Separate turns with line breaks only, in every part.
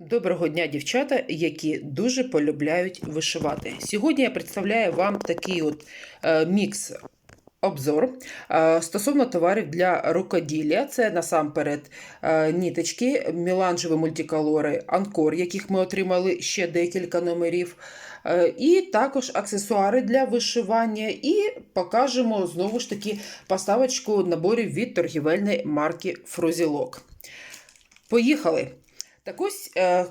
Доброго дня, дівчата, які дуже полюбляють вишивати. Сьогодні я представляю вам такий от е, мікс. Обзор е, стосовно товарів для рукоділля. Це насамперед е, ніточки, міланжеві мультиколори Анкор, яких ми отримали ще декілька номерів. Е, І також аксесуари для вишивання. І покажемо знову ж таки поставочку наборів від торгівельної марки Фрозілок. Поїхали! Так ось е,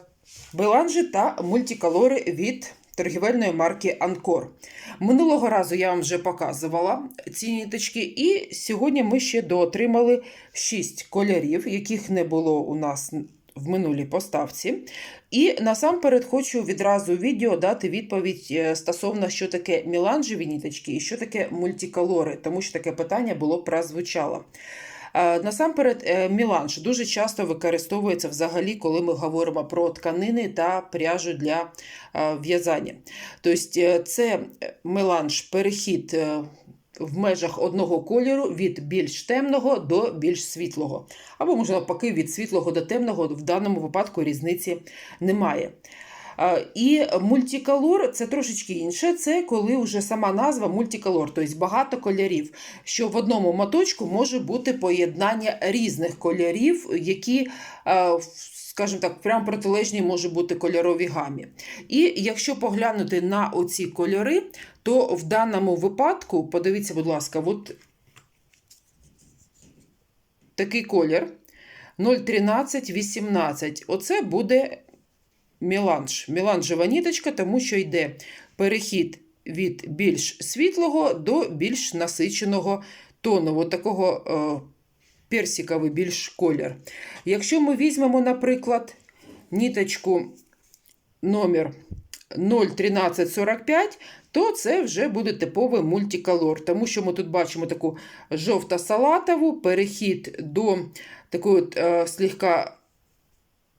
беланжі та мультиколори від торгівельної марки Анкор. Минулого разу я вам вже показувала ці ніточки, і сьогодні ми ще доотримали 6 кольорів, яких не було у нас в минулій поставці. І насамперед хочу відразу відео дати відповідь е, стосовно, що таке міланжеві ніточки і що таке мультиколори, тому що таке питання було прозвучало. Е, Насамперед, е, міланж дуже часто використовується взагалі, коли ми говоримо про тканини та пряжу для е, в'язання. Тобто, це меланж перехід в межах одного кольору від більш темного до більш світлого. Або, можна навпаки, від світлого до темного, в даному випадку різниці немає. І мультиколор це трошечки інше. Це коли вже сама назва мультиколор, тобто багато кольорів. Що в одному моточку може бути поєднання різних кольорів, які, скажімо так, прямо протилежні може бути кольоровій гамі. І якщо поглянути на оці кольори, то в даному випадку, подивіться, будь ласка, от такий колір 01318. Оце буде міланж. Міланжева ніточка, тому що йде перехід від більш світлого до більш насиченого тону, от такого е, персиковий більш колір. Якщо ми візьмемо, наприклад, ніточку номер 01345, то це вже буде типовий мультиколор, тому що ми тут бачимо таку жовто-салатову перехід до такої от, е, слегка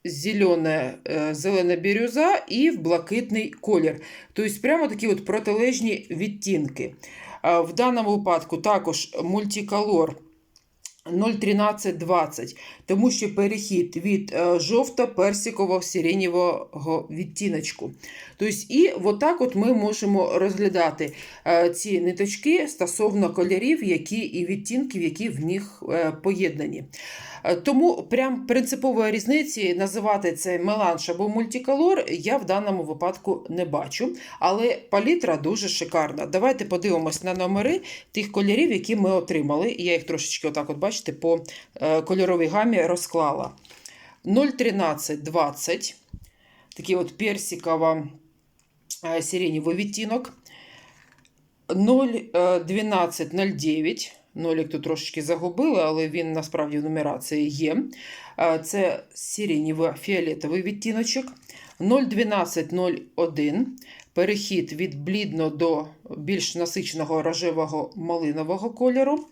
зелена, е, зелена бірюза і в блакитний колір. Тобто прямо такі от протилежні відтінки. В даному випадку також мультиколор 01320, тому що перехід від е, жовто-персикового сиренєвого відтіночку. Тобто, і отак от ми можемо розглядати е, ці ниточки стосовно кольорів, які і відтінків, які в них е, поєднані. Тому прям принципової різниці називати це меланж або мультиколор я в даному випадку не бачу. Але палітра дуже шикарна. Давайте подивимось на номери тих кольорів, які ми отримали. Я їх трошечки, отак, от бачите, по е, кольоровій гамі розклала. 01320, такий от персиково е, сиренєвий відтінок. 01209. Нолік тут трошечки загубили, але він насправді в нумерації є. Е, Це сиренєво-фіолетовий відтіночок. 01201. Перехід від блідно до більш насиченого рожевого малинового кольору.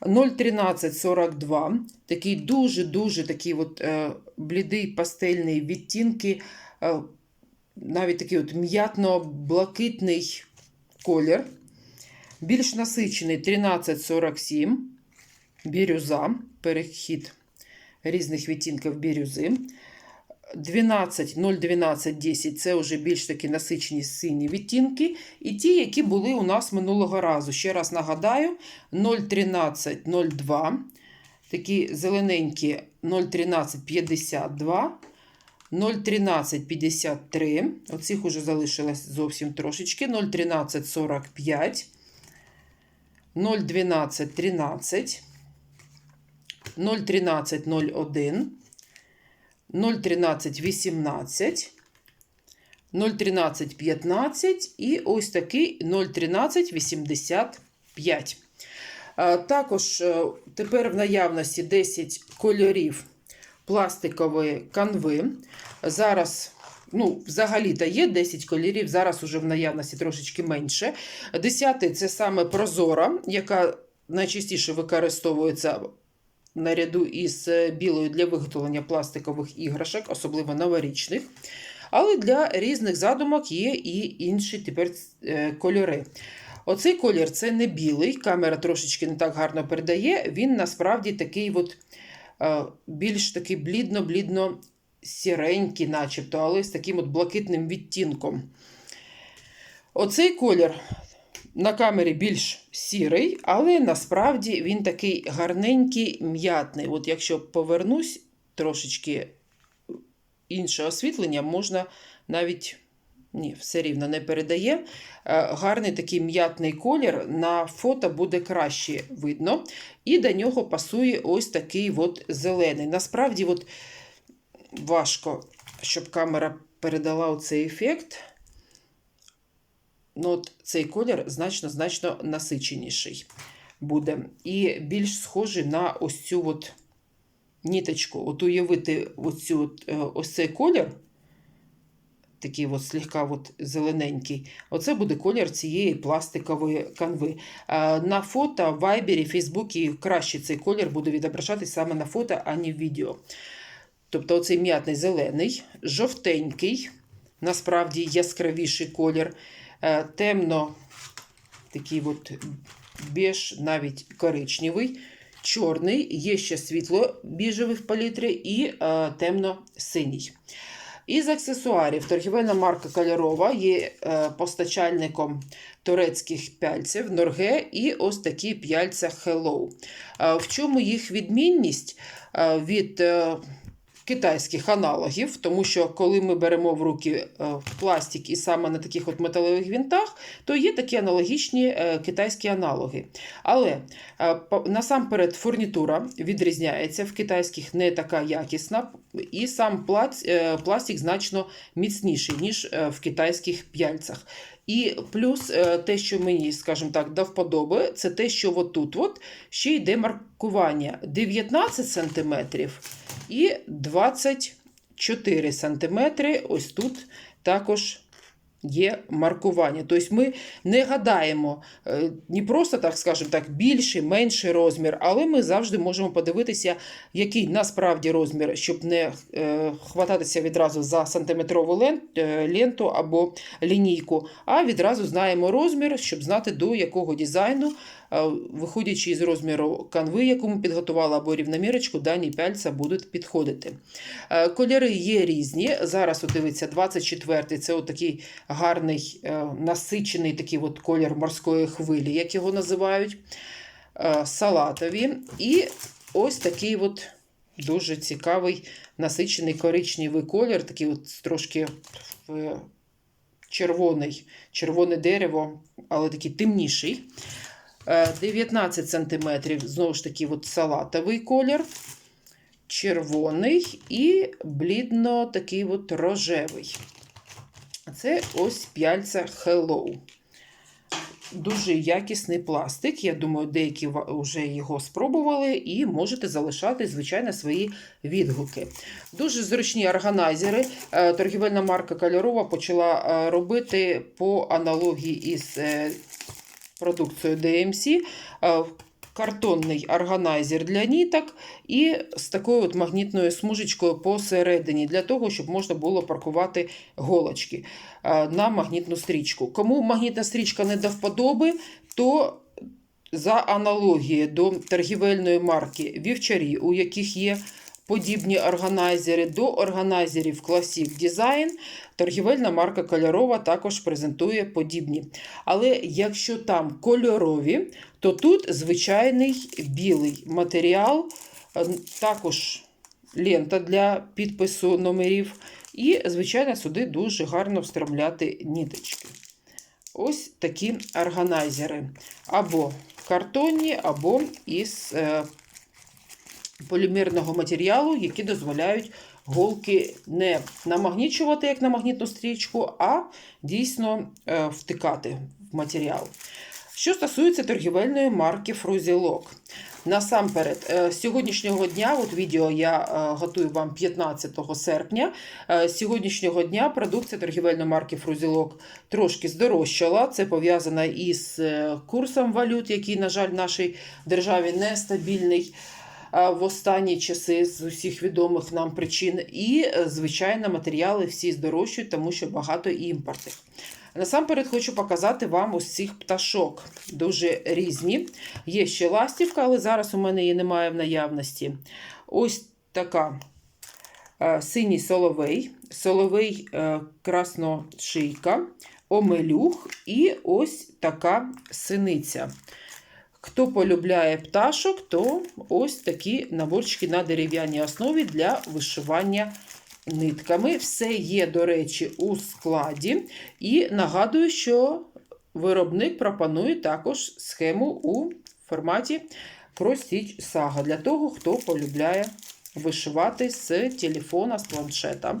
01342. Такий дуже-дуже такий от, е, блідий пастельний відтінки, е, навіть такий от м'ятно-блакитний колір. Більш насичений 1347, бірюза, перехід різних відтінків бірюзи. 12, 012, 10 це вже більш такі насичені сині відтінки. І ті, які були у нас минулого разу. Ще раз нагадаю: 013, 02, такі зелененькі 013, 52. 013 53, оцих уже залишилось зовсім трошечки. 013 45, 012 13, 013 01, 013 18, 013 15 і ось такий 013 85. Е, Також е, тепер в наявності 10 кольорів пластикової канви. Зараз, ну, взагалі-то є 10 кольорів, зараз уже в наявності трошечки менше. Десятий це саме прозора, яка найчастіше використовується наряду із е, білою для виготовлення пластикових іграшок, особливо новорічних. Але для різних задумок є і інші тепер е, кольори. Оцей колір це не білий, камера трошечки не так гарно передає. Він насправді такий от, е, більш такий блідно-блідно сіренькі, начебто, але з таким от блакитним відтінком. Оцей колір на камері більш сірий, але насправді він такий гарненький, м'ятний. От якщо повернусь трошечки інше освітлення, можна навіть. Ні, все рівно не передає. Е, Гарний такий м'ятний колір. На фото буде краще видно. І до нього пасує ось такий от зелений. Насправді, от важко, щоб камера передала оцей ефект. Ну, от цей колір значно-значно насиченіший буде. І більш схожий на ось цю от ніточку. От уявити оцю, от, е, ось цей колір, такий от слегка от зелененький. Оце буде колір цієї пластикової канви. Е, На фото, в Вайбері, Фейсбуці краще цей колір буде відображатись саме на фото, а не в відео. Тобто оцей м'ятний зелений, жовтенький, насправді яскравіший колір, темно такий от беж, навіть коричневий, чорний, є ще світло біжевий в палітрі і е, темно-синій. Із аксесуарів торгівельна марка Кольорова є е, постачальником турецьких пяльців Норге і ось такі пяльця Hello. Е, в чому їх відмінність е, від е, китайських аналогів, тому що коли ми беремо в руки е, пластик і саме на таких от металевих гвинтах, то є такі аналогічні е, китайські аналоги. Але е, насамперед фурнітура відрізняється в китайських не така якісна, і сам пластик значно міцніший, ніж в китайських п'яльцях. І плюс те, що мені, скажімо так, до вподоби, це те, що отут от ще йде маркування 19 см і 24 см. Ось тут також є маркування. Тобто ми не гадаємо е, не просто, так скажемо так, більший, менший розмір, але ми завжди можемо подивитися, який насправді розмір, щоб не е, хвататися відразу за сантиметрову е, ленту або лінійку, а відразу знаємо розмір, щоб знати до якого дизайну, виходячи із розміру канви, яку ми підготували, або рівномірочку, дані пяльця будуть підходити. Е, Кольори є різні. Зараз, от дивіться, 24-й це такий гарний е, насичений такий от колір морської хвилі, як його називають. Е, Салатові. І ось такий от дуже цікавий насичений коричневий колір, такий от трошки червоний, червоне дерево, але такий темніший. Е, 19 см, знову ж таки, от салатовий колір, червоний і блідно такий от рожевий. Це ось п'яльця Hello. Дуже якісний пластик. Я думаю, деякі вже його спробували і можете залишати, звичайно, свої відгуки. Дуже зручні органайзери. Е, Торгівельна марка Кольорова почала е, робити по аналогії із продукцією DMC. Е, Картонний органайзер для ніток і з такою от магнітною смужечкою посередині, для того, щоб можна було паркувати голочки е, на магнітну стрічку. Кому магнітна стрічка не до вподоби, то за аналогією до торгівельної марки Вівчарі, у яких є подібні органайзери до органайзерів Classic Design, торгівельна марка Кольорова також презентує подібні. Але якщо там кольорові, то тут звичайний білий матеріал, е, також лента для підпису номерів. І, звичайно, сюди дуже гарно встромляти ніточки. Ось такі органайзери. Або картонні, або із е, полімерного матеріалу, які дозволяють голки не намагнічувати, як на магнітну стрічку, а дійсно е, втикати в матеріал. Що стосується торгівельної марки Fruzilok. Насамперед, е, з сьогоднішнього дня, от відео я е, готую вам 15 серпня. З сьогоднішнього дня продукція торгівельної марки Fruzilok трошки здорожчала. Це пов'язано із курсом валют, який, на жаль, в нашій державі нестабільний в останні часи з усіх відомих нам причин. І, е, звичайно, матеріали всі здорожчують, тому що багато імпортних. Насамперед хочу показати вам ось цих пташок. Дуже різні. Є ще ластівка, але зараз у мене її немає в наявності. Ось така е, синій соловей, соловей е, красношийка, омелюх і ось така синиця. Хто полюбляє пташок, то ось такі наборчики на дерев'яній основі для вишивання нитками. Все є, до речі, у складі. І нагадую, що виробник пропонує також схему у форматі Простіч Сага для того, хто полюбляє вишивати з телефона, з планшета.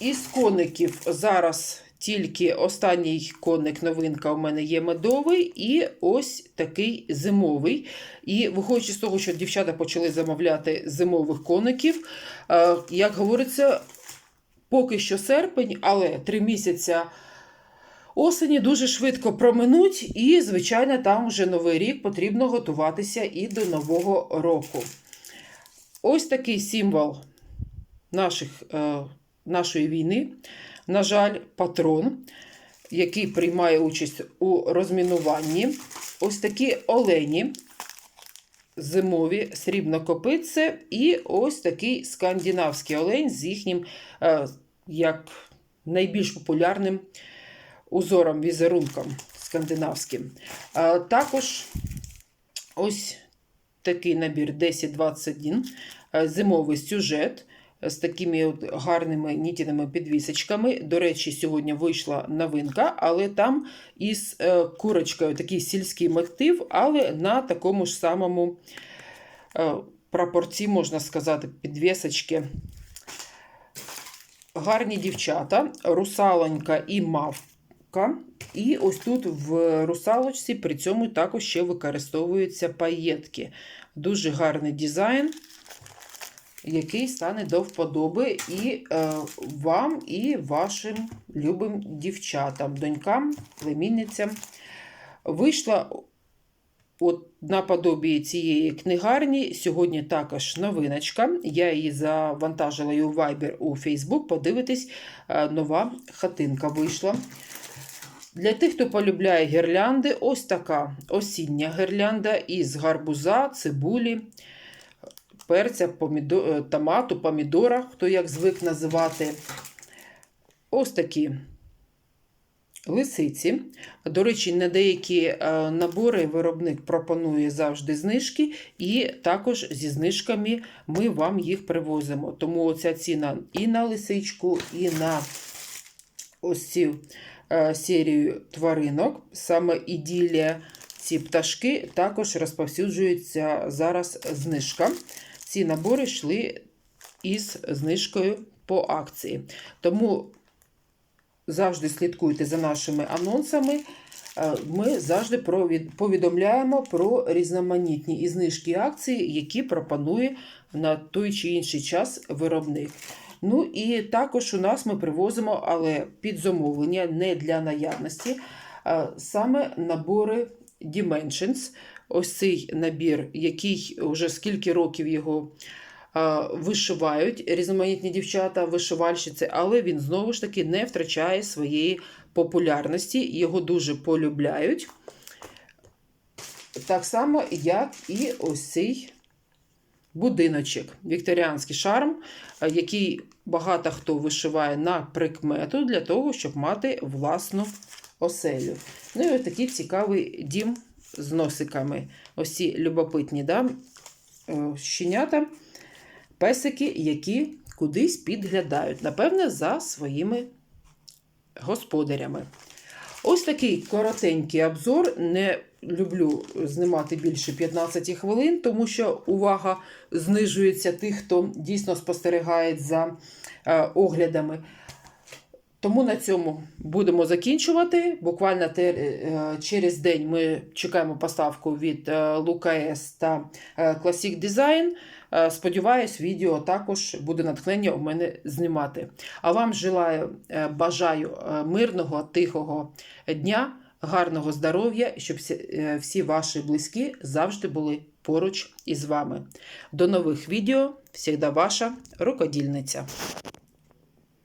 Із коників зараз тільки останній коник новинка у мене є медовий, і ось такий зимовий. І виходячи з того, що дівчата почали замовляти зимових коників, е, як говориться, поки що серпень, але три місяця осені дуже швидко проминуть, і, звичайно, там вже новий рік потрібно готуватися і до Нового року. Ось такий символ наших, е, нашої війни. На жаль, патрон, який приймає участь у розмінуванні. Ось такі олені зимові, срібно-копитце, і ось такий скандинавський олень з їхнім, е, як найбільш популярним узором, візерунком скандинавським. Також ось такий набір 1021, е, зимовий сюжет з такими от гарними нітяними підвісочками. До речі, сьогодні вийшла новинка, але там із е, курочкою такий сільський мотив, але на такому ж самому е, прапорці, можна сказати, підвісочки. Гарні дівчата, русалонька і мавка. І ось тут в русалочці при цьому також ще використовуються паєтки. Дуже гарний дизайн який стане до вподоби і е, вам, і вашим любим дівчатам, донькам, племінницям. Вийшла от наподобі цієї книгарні. Сьогодні також новиночка. Я її завантажила у Viber у Facebook. Подивитись, е, нова хатинка вийшла. Для тих, хто полюбляє гірлянди, ось така осіння гірлянда із гарбуза, цибулі перця, помідор, е, томату, помідора, хто як звик називати. Ось такі лисиці. До речі, на деякі е, набори виробник пропонує завжди знижки, і також зі знижками ми вам їх привозимо. Тому оця ціна і на лисичку, і на ось цю е, серію тваринок, саме іділія. Ці пташки також розповсюджується зараз знижка ці набори йшли із знижкою по акції. Тому завжди слідкуйте за нашими анонсами. Е, ми завжди повідомляємо про різноманітні і знижки акції, які пропонує на той чи інший час виробник. Ну і також у нас ми привозимо, але під замовлення не для наявності, саме набори Dimensions. Ось цей набір, який вже скільки років його вишивають різноманітні дівчата, вишивальщиці, але він знову ж таки не втрачає своєї популярності, його дуже полюбляють. Так само, як і ось цей будиночок, вікторіанський шарм, який багато хто вишиває на прикмету для того, щоб мати власну оселю. Ну і ось такий цікавий дім з носиками. Ось ці любопитні да? щенята, песики, які кудись підглядають, напевне, за своїми господарями. Ось такий коротенький обзор. Не люблю знімати більше 15 хвилин, тому що увага знижується тих, хто дійсно спостерігає за е, оглядами. Тому на цьому будемо закінчувати. Буквально е, через день ми чекаємо поставку від е, Лукаес та е, Classic Design. Сподіваюсь, відео також буде натхнення у мене знімати. А вам желаю, бажаю мирного, тихого дня, гарного здоров'я, щоб всі ваші близькі завжди були поруч із вами. До нових відео. Всегда ваша рукодільниця.